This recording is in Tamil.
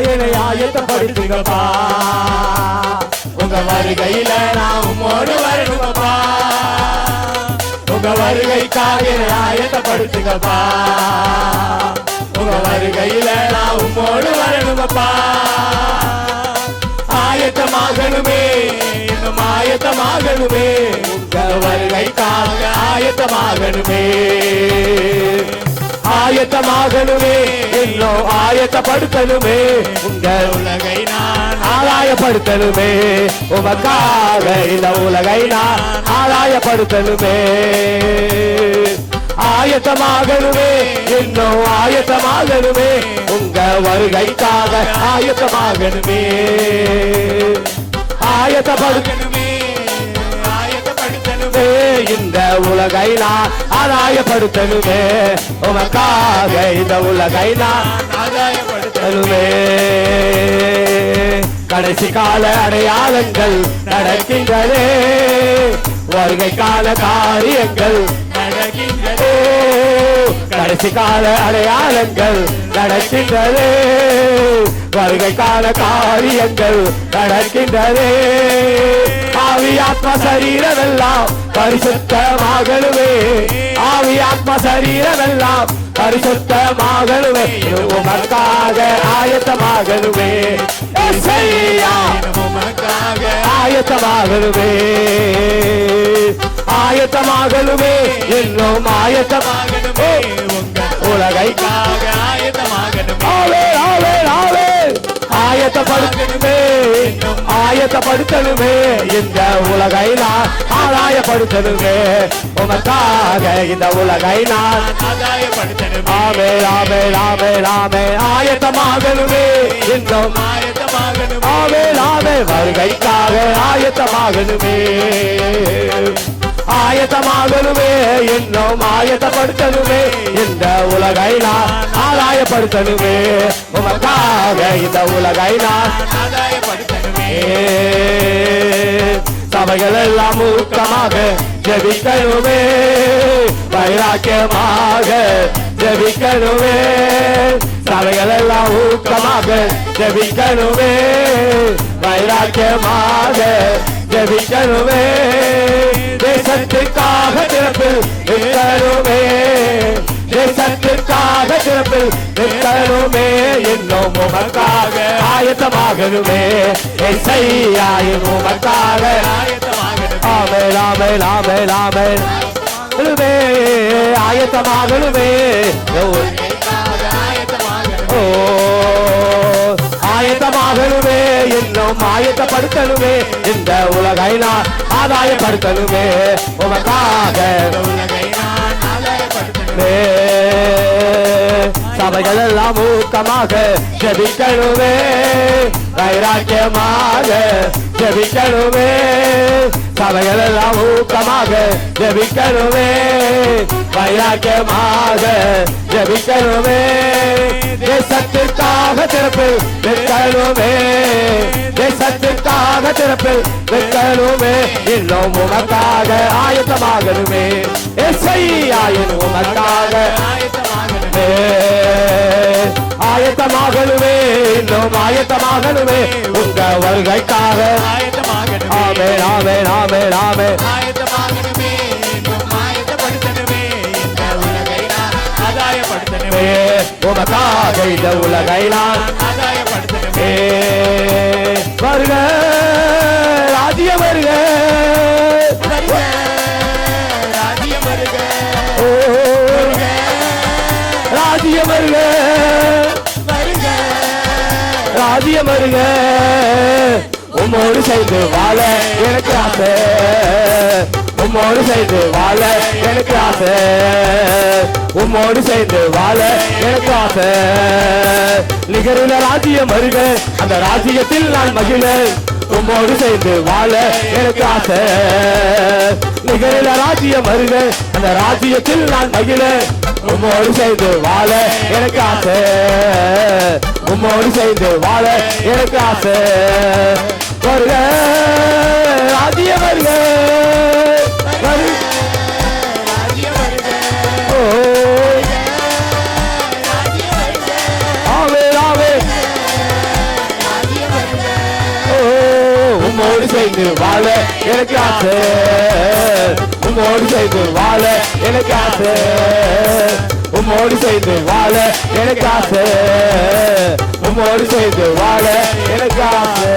என்னை ஆயத்தப்படுத்துங்கப்பா. உங்க வருகையில நான் உம்மோடு வரணுங்கப்பா. உங்க வருகைக்காக என்னை ஆயத்தப்படுத்துங்கப்பா. உங்க வருகையில நான் உம்மோடு வரணுங்கப்பா. ஆயத்தமாகணுமே இன்னும் ஆயத்தமாகணுமே. உங்க வருகைக்காக ஆயத்தமாகணுமே. ஆயத்தமாகணுமே. இன்னும் ஆயத்தப்படுத்தணுமே உங்க உலகை நான் ஆதாயப்படுத்தணுமே உமக்காக இந்த உலகை நான் ஆதாயப்படுத்தணுமே ஆயத்தமாகணுமே. இன்னும் ஆயத்தமாகணுமே. உங்க வருகைக்காக ஆயத்தமாகணுமே. ஆயத்தப்படுத்தணுமே இந்த உலகை நான் ஆதாயப்படுத்தணுமே. உமக்காக இந்த உலகை நான் ஆதாயப்படுத்தணுமே. கடைசி கால அடையாளங்கள் நடக்கின்றதே. வருகை கால காரியங்கள் நடக்கின்றதே. கடைசி கால அடையாளங்கள் நடக்கின்றதே. வருகை கால காரியங்கள் நடக்கின்றதே. ஆவி ஆத்ம சரீரமெல்லாம் பரிசுத்தமாகணுமே. ஆவி ஆத்ம சரீரமெல்லாம் பரிசுத்தமாகணுமே. உமக்காக ஆயத்தமாகணுமே. ஏசையா, உமக்காக ஆயத்தமாகணுமே. ஆயத்தமாகணுமே இன்னும் உலகை உலகைக்காக ஆயத்தமாகணுமே. ஆவே ஆயத்தப்படுத்தணுமே இந்த உலகை நான் ஆதாயப்படுத்தணுமே. உமக்காக இந்த உலகை நான் ஆதாயப்படுத்தணுமே. ஆமே ஆமே ஆமே ஆமே ஆயத்தமாகணுமே. இன்னும் ஆயத்தமாகணுமே. ஆமே ஆமே வருகைக்காக ஆயத்தமாகணுமே. ஆயத்தமாகணுமே இன்னும் ஆயத்தப்படுத்தணுமே. இந்த உலகை நான் ஆதாயப்படுத்தணுமே. உமக்காக இந்த உலகை நான் ஆதாயப்படுத்தணுமே. சபைகள் எல்லாம் ஊக்கமாக ஜெபிக்கணுமே. வைராக்கியமாக ஜெபிக்கணுமே. சபைகள் எல்லாம் ஊக்கமாக ஜெபிக்கணுமே. வைராக்கியமாக ஜெபிக்கணுமே. தேசத்திற்காக திறப்பில் நிற்கருமே தேசத்திற்காக திறப்பில் நிற்கருமே இன்னும் உமக்காக ஆயத்தமாகணுமே. எஸ்ஐயாயும் உமக்காக ஆயத்தமாகணுமே ஆமே ஆமே ஆமே ஆமே ஆமே ஆயத்தமாகணுமே ஆயத்தமாகணுமே. ஓ ஆயத்தமாகணுமே. இன்னும் ஆயத்தப்படுத்தணுமே இந்த உலகை நான் ஆதாயப்படுத்தணுமே. உமக்காக சபைகள் எல்லாம் ஊக்கமாக ஜபிக்கணுமே. வைராக்கியமாக ஜபிக்கணுமே. சபைகள் எல்லாம் ஊக்கமாக ஜபிக்கணுமே. வைராக்கியமாக ஜபிக்கணுமே. தேசத்திற்காக திறப்பு நிற்கணுமே தேசத்திற்காக திறப்பு நிற்கணுமே இன்னும் உமக்காக ஆயத்தமாகணுமே. எஸ்ஐயாயின் உமக்காக ஆயத்தமாகணுமே. ஆயத்தமாகணுமே. இன்னும் ஆயத்தமாகணுமே. உங்க வருகைக்காக. ஆமே ஆமே ஆமே ஆமே உமக்காக இந்த உலகை நான் வருக ராஜ்ய வருக வருக வருக ஓ, ராஜ்ய வருக வருக ராஜ்ய வருக உம்மோடு சேர்ந்து வாழ எனக்கு ஆசை. உம்மோடு சேர்ந்து வாழ ஆசை. உம்மோடு சேர்ந்து வாழ எனக்கு ஆசை. நிகரில ராஜ்யம் வருக அந்த ராஜ்யத்தில் நான் மகிழ உம்மோடு சேர்ந்து வாழ எனக்கு ஆசை. நிகரில ராஜ்யம் வருக அந்த ராஜ்யத்தில் நான் மகிழ உம்மோடு சேர்ந்து வாழ எனக்கு ஆசை. உம்மோடு சேர்ந்து வாழ எனக்கு ஆசை. வருக ராஜ்யம் வருக உம்மோடு சேர்ந்து வாழ எனக்கு ஆசை. உம்மோடு சேர்ந்து வாழ எனக்கு ஆசை. உம்மோடு சேர்ந்து வாழ எனக்கு ஆசை. உம்மோடு சேர்ந்து வாழ எனக்கு ஆசை.